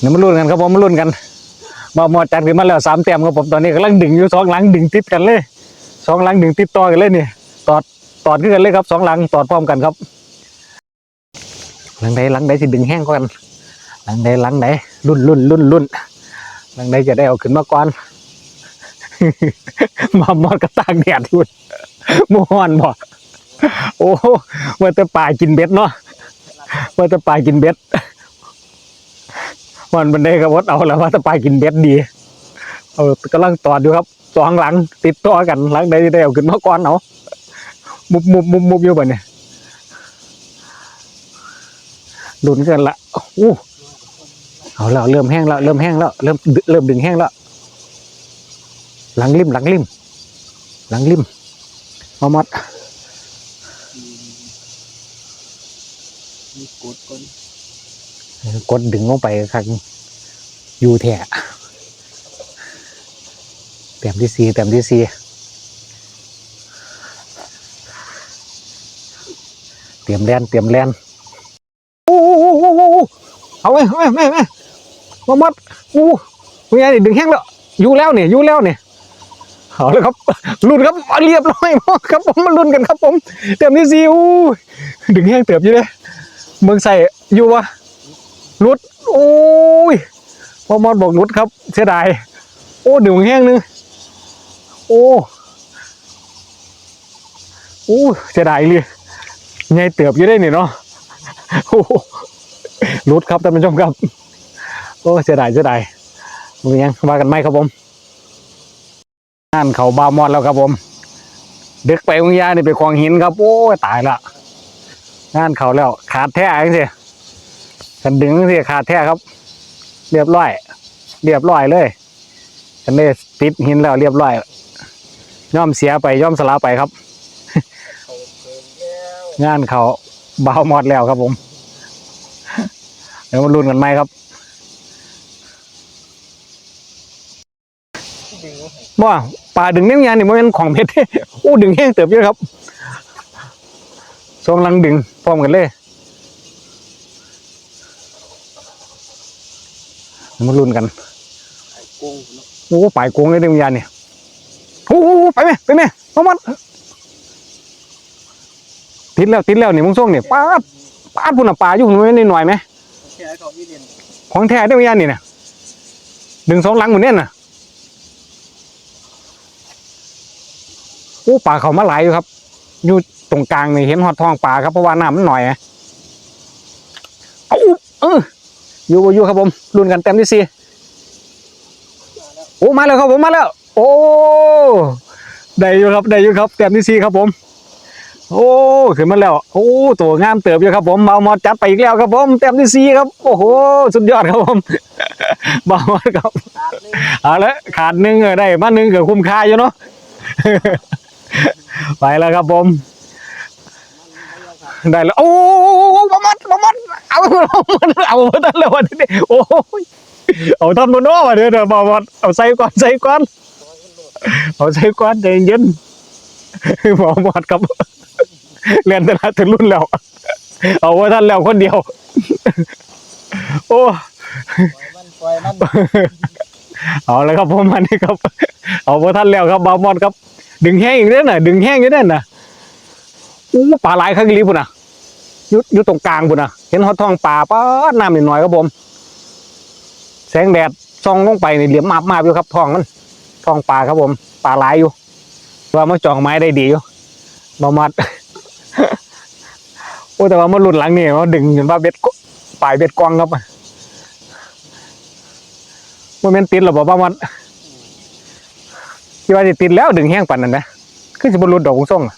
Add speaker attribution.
Speaker 1: เดี๋ยวมาลุ้นกันครับผมมาลุ้นกันมาหมอจัดขึ้นมาแล้วสามแต้มครับผมตอนนี้กำลังดึงอยู่สองหลังดึงติดกันเลยสองหลังดึงติดต่อกันเลยนี่ตอดตอดขึ้นกันเลยครับสองหลังตอดพร้อมกันครับ หลังใดหลังใดสิดึงแห้งกว่ากันหลังใดหลังใดรุ่นรุ่นรุ่นรุ่นหลังใดจะได้เอาขึ้นมาก่อนมามอดกระตากแดดทุนมวนบ่โอ้ว่าแต่ป่ากินเบ็ดเนาะว่าแต่ป่ากินเบ็ด วันบันไดกับวดเอาแล้วว่าแต่ป่ากินเบ็ดดี เออกำลังตอดอยู่ครับสองหลังติดต่อกันหลังใดได้เอาขึ้นมาก่อนเอามุบมุบมุบมุบอยู่บ่เนี่ยดุนกินละอู้เอาแล้วเริ่มแห้งแล้วเริ่มแห้งแล้วเริ่มเริ่มดึงแห้งแล้วหลังริมหลังริมหลังริมมามัด
Speaker 2: มีกดก่อน
Speaker 1: กดดึงลงไปครั้งอยู่แท้เต็มที่สี่เต็มที่สี่เตรียมแลนเตรียมแลนโอ้โหเอาไว้เอาไว้ไม่ไม่มามัดอู้คุณยายนี่ดึงแห้งแล้วอยู่แล้วเนี่ยอยู่แล้วเนี่ยเอาเลยครับลุ้นครับเรียบร้อยครับผมมาลุ้นกันครับผมเต็มที่สี่อู้ดึงแห้งเติบอยู่เลยเมืองใส่อยู่วะ รุดโอ้ยพอมอดบอกรุดครับ เสียดาย โอ้ดึงแห้งนึง โอ้โอ้เสียดายเลยไงเติบอยู่ได้เนี่ยเนาะโอ้รุดครับท่านผู้ชมครับ โอ้เสียดายเสียดายมึงยังว่ากันไหมครับผมงานเขาบามอดแล้วครับผมดึกไปมึงยานี่ไปคลองหินครับ โอ้ตายละงานเขาแล้วขาดแท้เองสิ กันดึงสิขาดแท้ครับ เรียบร้อย เรียบร้อยเลยกันได้ติดหินแล้วเรียบร้อยย่อมเสียไปย่อมสลาไปครับ งานเขาเบาหมดแล้วครับผม เดี๋ยวมาลุ้นกันไหมครับ
Speaker 2: ดึงเอาให้
Speaker 1: ว่าป่าดึงเนี่ยงานนี่มันเป็นของเพชรโอ้ดึงแห้งเติบเยอะครับทรงลังดึงพร้อมกันเลยเดี๋ยว มาลุ้นกัน
Speaker 2: ไอ้กุ้งเนาะ
Speaker 1: โอ้ปลายโกงเลยเรื่องยานเนี่ยโอ้โหไปไหมไปไหมมามันติดแล้วติดแล้วนี่มึงส่งเนี่ยป้าดป้าดพุ่นอะปลาอยู่พุ่นไม่ได้หน่อยไหม
Speaker 2: แค่เขาอีเรียน
Speaker 1: ของแท้เรื่องยานนี่นะดึงสองหลังเหมือนเนี่ยน่ะโอ้ปลาเขามาหลายอยู่ครับ อยู่ตรงกลางนี่เห็นหอดทองปลาครับเพราะว่าน้ำมันหน่อยไงเอาเออ อยู่บ่อยู่ครับผมรุ่นกันเต็มที่สี่โอ้มาแล้วครับผมมาแล้ว โอ้ได้อยู่ครับได้อยู่ครับแต้มที่สี่ครับผม โอ้ขึ้นมาแล้ว โอ้ตัวงามเติบอยู่ครับผมเบามอดจัดไปอีกแล้วครับผมแต้มที่สี่ครับ โอ้โหสุดยอดครับผมเบามอดครับ
Speaker 2: ขาดหนึง
Speaker 1: เอาละขาดหนึ่งเออได้มาหนึ่งเกือบคุ้มค่าอยู่เนาะไปแล้วครับผม ได้แล้ว โอ้บามอดบามอดเอาเอาเอาท่านแล้ววันนี้โอ้ยเอาท่านบนโน้มาเดี๋ยวเดี๋ยวบามอดเอาใส่ก่อนใส่ก่อนเอาใส่ก้อนใจเย็นหมอหมดครับเรียนตลาดถึงรุ่นแล้วเอาไว้ท่านแล้วคนเดียว โอ้เอาเลยครับผมอันนี้ครับ เอาไว้ท่านแล้วครับบามอนครับ ดึงแห้งอีกเด้อน่ะดึงแห้งอยู่เด้อน่ะ ปลาหลายข้างลีพุ่นน่ะอยุดอยู่ตรงกลางพุ่นน่ะเห็นหอดทองปลาป้าดน้ำนิดหน่อยครับผม แสงแดดส่องลงไปในเหลี่ยมมาบมาบอยู่ครับทองมันทองปลาครับผมปลาหลายอยู่ว่ามาจองไม้ได้ดีอยู่บามัดโอ้แต่ว่ามันหลุดหลังนี่มันดึงจนว่าเบ็ดปลายเบ็ดกองครับมันเป็นติดหรอบ่ามัดที่ว่าจะติดแล้วดึงแห้งปันนั่นนะคือจะบรลุดดอกกุ้งส่งอะ